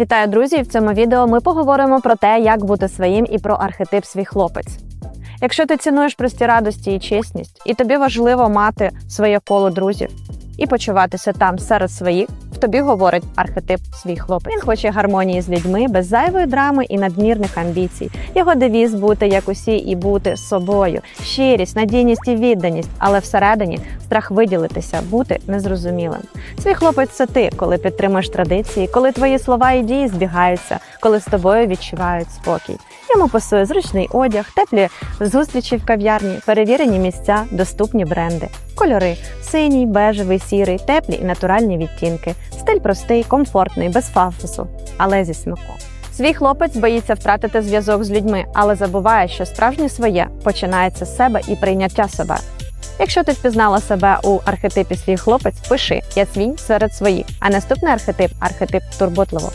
Вітаю, друзі! В цьому відео ми поговоримо про те, як бути своїм і про архетип свій хлопець. Якщо ти цінуєш прості радості і чесність, і тобі важливо мати своє коло друзів і почуватися там серед своїх, тобі говорить архетип свій хлопець. Він хоче гармонії з людьми без зайвої драми і надмірних амбіцій. Його девіз бути як усі і бути собою, щирість, надійність і відданість, але всередині страх виділитися, бути незрозумілим. Свій хлопець це ти, коли підтримуєш традиції, коли твої слова і дії збігаються, коли з тобою відчувають спокій. Йому пасує зручний одяг, теплі зустрічі в кав'ярні, перевірені місця, доступні бренди, кольори синій, бежевий, сірий, теплі і натуральні відтінки, стиль простий, комфортний, без фафосу, але зі смаком. Свій хлопець боїться втратити зв'язок з людьми, але забуває, що справжнє своє починається з себе і прийняття себе. Якщо ти впізнала себе у архетипі свій хлопець, пиши я свій серед своїх. А наступний архетип архетип турботливо.